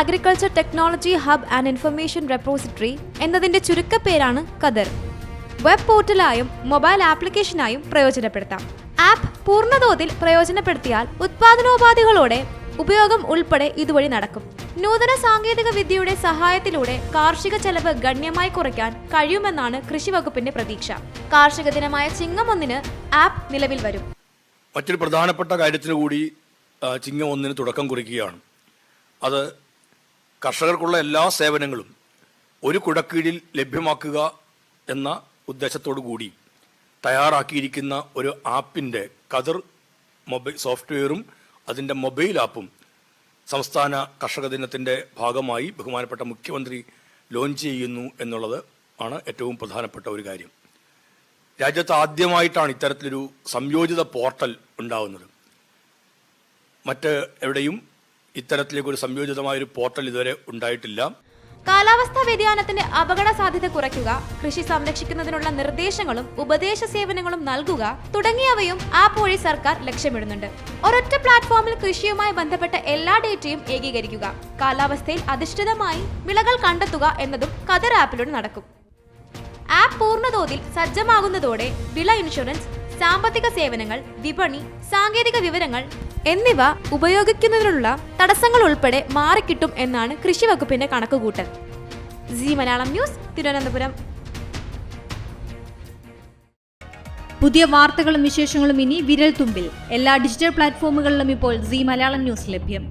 Agriculture technology hub and information repository എന്നതിന്റെ ചുരുക്കപ്പേരാണ് കദർ web പോർട്ടലായും mobile ആപ്ലിക്കേഷനായും പ്രയോജനപ്പെടുത്താം. ആപ്പ് പൂർണതോതിൽ പ്രയോജനപ്പെടുത്തിയാൽ ഉത്പാദനോപാധികളോടെ ഉപയോഗം ഉൾപ്പെടെ ഇതുവഴി നടക്കും. നൂതന സാങ്കേതിക വിദ്യയുടെ സഹായത്തിലൂടെ കാർഷിക ചെലവ് ഗണ്യമായി കുറയ്ക്കാൻ കഴിയുമെന്നാണ് കൃഷി വകുപ്പിന്റെ പ്രതീക്ഷ. കാർഷിക ദിനമായ ചിങ്ങം ഒന്നിന് ആപ്പ് നിലവിൽ വരും. മറ്റൊരു പ്രധാനപ്പെട്ട കാര്യത്തിന് കൂടി ചിങ്ങം ഒന്നിന് തുടക്കം കുറിക്കുകയാണ്. അത് കർഷകർക്കുള്ള എല്ലാ സേവനങ്ങളും ഒരു കുടക്കീഴിൽ ലഭ്യമാക്കുക എന്ന ഉദ്ദേശത്തോടു കൂടി തയ്യാറാക്കിയിരിക്കുന്ന ഒരു ആപ്പിന്റെ കതിർ മൊബൈൽ സോഫ്റ്റ്വെയറും അതിന്റെ മൊബൈൽ ആപ്പും സംസ്ഥാന കർഷക ദിനത്തിന്റെ ഭാഗമായി ബഹുമാനപ്പെട്ട മുഖ്യമന്ത്രി ലോഞ്ച് ചെയ്യുന്നു എന്നുള്ളത് ആണ് ഏറ്റവും പ്രധാനപ്പെട്ട ഒരു കാര്യം. രാജ്യത്ത് ആദ്യമായിട്ടാണ് ഇത്തരത്തിലൊരു സംയോജിത പോർട്ടൽ ഉണ്ടാവുന്നത്. മറ്റ് എവിടെയും ഇത്തരത്തിലേക്കൊരു സംയോജിതമായ ഒരു പോർട്ടൽ ഇതുവരെ ഉണ്ടായിട്ടില്ല. കാലാവസ്ഥാ വ്യതിയാനത്തിന്റെ അപകട സാധ്യത കുറയ്ക്കുക കൃഷി സംരക്ഷിക്കുന്നതിനുള്ള നിർദ്ദേശങ്ങളും ഉപദേശ സേവനങ്ങളും നൽകുക തുടങ്ങിയവയും ആപ്പ് വഴി സർക്കാർ ലക്ഷ്യമിടുന്നുണ്ട്. ഒരൊറ്റ പ്ലാറ്റ്ഫോമിൽ കൃഷിയുമായി ബന്ധപ്പെട്ട എല്ലാ ഡേറ്റയും ഏകീകരിക്കുക കാലാവസ്ഥയിൽ അധിഷ്ഠിതമായി വിളകൾ കണ്ടെത്തുക എന്നതും കതർ ആപ്പിലൂടെ നടക്കും. ആപ്പ് പൂർണതോതിൽ സജ്ജമാകുന്നതോടെ വിള ഇൻഷുറൻസ് സാമ്പത്തിക സേവനങ്ങൾ വിപണി സാങ്കേതിക വിവരങ്ങൾ എന്നിവ ഉപയോഗിക്കുന്നതിനുള്ള തടസ്സങ്ങൾ ഉൾപ്പെടെ മാറിക്കിട്ടും എന്നാണ് കൃഷി വകുപ്പിന്റെ കണക്കുകൂട്ടൽ. Zee Malayalam news Thiruvananthapuram. പുതിയ വാർത്തകളും വിശേഷങ്ങളും ഇനി വിരൽ തുമ്പിൽ എല്ലാ ഡിജിറ്റൽ പ്ലാറ്റ്ഫോമുകളിലും ഇപ്പോൾ സി മലയാളം ന്യൂസ് ലഭ്യം.